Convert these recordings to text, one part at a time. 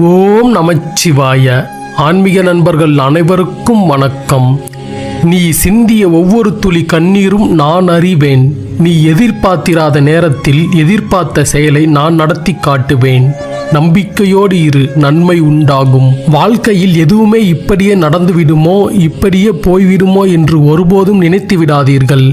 ஓம் நமச்சிவாய. ஆன்மீக நண்பர்கள் அனைவருக்கும் வணக்கம். நீ சிந்திய ஒவ்வொரு துளி கண்ணீரும் நான் அறிவேன். நீ எதிர்பார்த்திராத நேரத்தில் எதிர்பார்த்த செயலை நான் நடத்தி காட்டுவேன். நம்பிக்கையோடு இரு நன்மை உண்டாகும். வாழ்க்கையில் எதுவுமே இப்படியே நடந்துவிடுமோ இப்படியே போய்விடுமோ என்று ஒருபோதும் நினைத்து விடாதீர்கள்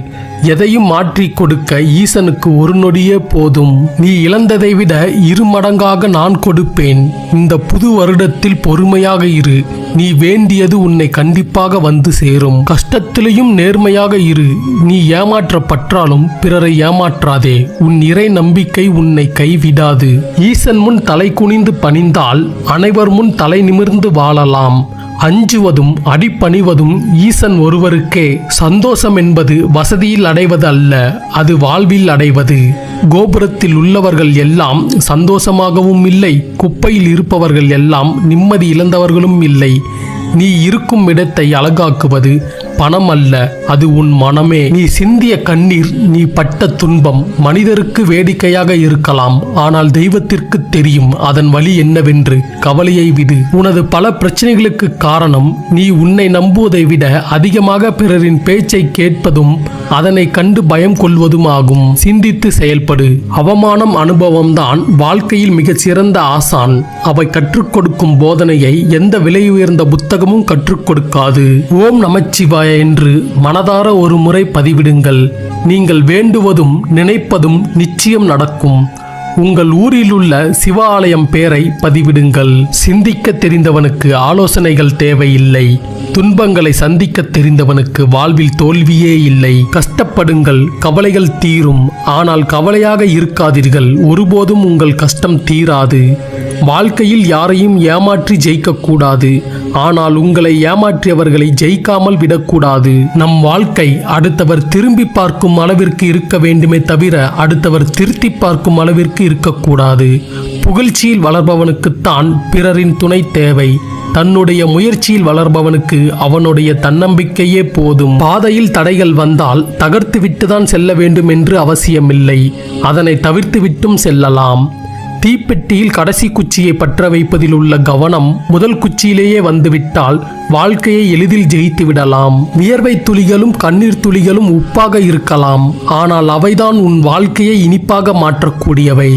எதையும் மாற்றி கொடுக்க ஈசனுக்கு ஒரு நொடியே போதும். நீ இழந்ததை விட இரு மடங்காக நான் கொடுப்பேன். இந்த புது வருடத்தில் பொறுமையாக இரு. நீ வேண்டியது உன்னை கண்டிப்பாக வந்து சேரும். கஷ்டத்திலையும் நேர்மையாக இரு. நீ ஏமாற்றப்பட்டாலும் பிறரை ஏமாற்றாதே. உன் இறை நம்பிக்கை உன்னை கைவிடாது. ஈசன் முன் தலை குனிந்து பணிந்தால் அனைவர் முன் தலை நிமிர்ந்து வாழலாம். அஞ்சுவதும் அடிபணிவதும் ஈசன் ஒருவருக்கே. சந்தோஷம் என்பது வசதியில் அடைவது அல்ல அது வாழ்வில் அடைவது. கோபுரத்தில் உள்ளவர்கள் எல்லாம் சந்தோஷமாகவும் இல்லை குப்பையில் இருப்பவர்கள் எல்லாம் நிம்மதி இழந்தவர்களும் இல்லை. நீ இருக்கும் இடத்தை அழகாக்குவது பணம் அல்ல அது உன் மனமே. நீ சிந்திய கண்ணீர் நீ பட்ட துன்பம் மனிதருக்கு வேடிக்கையாக இருக்கலாம் ஆனால் தெய்வத்திற்கு தெரியும் அதன் வழி என்னவென்று. கவலையை விடு. உனது பல பிரச்சனைகளுக்கு காரணம் நீ உன்னை நம்புவதை விட அதிகமாக பிறரின் பேச்சை கேட்பதும் அதனை கண்டு பயம் கொள்வதும் ஆகும் சிந்தித்து செயல்படு. அவமானம் அனுபவம்தான் வாழ்க்கையில் மிகச் சிறந்த ஆசான். அவை கற்றுக் கொடுக்கும் போதனையை எந்த விலை உயர்ந்த புத்தகமும் கற்றுக் கொடுக்காது. ஓம் நமச்சிவாய் என்று மனதார ஒரு முறை பதிவிடுங்கள். நீங்கள் வேண்டுவதும் நினைப்பதும் நிச்சயம் நடக்கும். உங்கள் ஊரிலுள்ள சிவ ஆலயம் பெயரை பதிவிடுங்கள். சிந்திக்க தெரிந்தவனுக்கு ஆலோசனைகள் தேவையில்லை. துன்பங்களை சந்திக்க தெரிந்தவனுக்கு வாழ்வில் தோல்வியே இல்லை. கஷ்டப்படுங்கள் கவலைகள் தீரும். ஆனால் கவலையாக இருக்காதீர்கள். ஒருபோதும் உங்கள் கஷ்டம் தீராது. வாழ்க்கையில் யாரையும் ஏமாற்றி ஜெயிக்கக்கூடாது. ஆனால் உங்களை ஏமாற்றியவர்களை ஜெயிக்காமல் விடக்கூடாது. நம் வாழ்க்கை அடுத்தவர் திரும்பி பார்க்கும் அளவிற்கு இருக்க வேண்டுமே தவிர அடுத்தவர் திருத்தி பார்க்கும் அளவிற்கு இருக்கக்கூடாது. புகழ்ச்சியில் வளர்பவனுக்குத்தான் பிறரின் துணை தேவை. தன்னுடைய முயற்சியில் வளர்பவனுக்கு அவனுடைய தன்னம்பிக்கையே போதும். பாதையில் தடைகள் வந்தால் தகர்த்து விட்டுதான் செல்ல வேண்டும் என்று அவசியமில்லை. அதனை தவிர்த்து விட்டும் செல்லலாம். தீப்பெட்டியில் கடைசி குச்சியை பற்ற வைப்பதில் உள்ள கவனம் முதல் குச்சியிலேயே வந்துவிட்டால் வாழ்க்கையை எளிதில் ஜெயித்து விடலாம். வியர்வை துளிகளும் கண்ணீர் துளிகளும் உப்பாக இருக்கலாம். ஆனால் அவைதான் உன் வாழ்க்கையை இனிப்பாக மாற்றக்கூடியவை.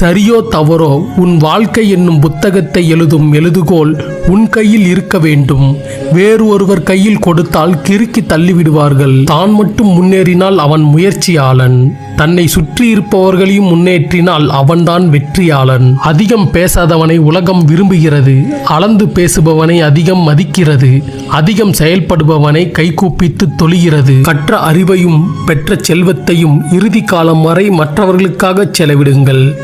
சரியோ தவறோ உன் வாழ்க்கை என்னும் புத்தகத்தை எழுதும் எழுதுகோல் உன் கையில் இருக்க வேண்டும். வேறு ஒருவர் கையில் கொடுத்தால் கிறுக்கி தள்ளிவிடுவார்கள். தான் மட்டும் முன்னேறினால் அவன் முயற்சியாளன். தன்னை சுற்றி இருப்பவர்களையும் முன்னேற்றினால் அவன்தான் வெற்றியாளன். அதிகம் பேசாதவனை உலகம் விரும்புகிறது. அளந்து பேசுபவனை அதிகம் மதிக்கிறது. அதிகம் செயல்படுபவனை கைகூப்பித்து தொழுகிறது. கற்ற அறிவையும் பெற்ற செல்வத்தையும் இறுதி காலம் வரை மற்றவர்களுக்காக செலவிடுங்கள்.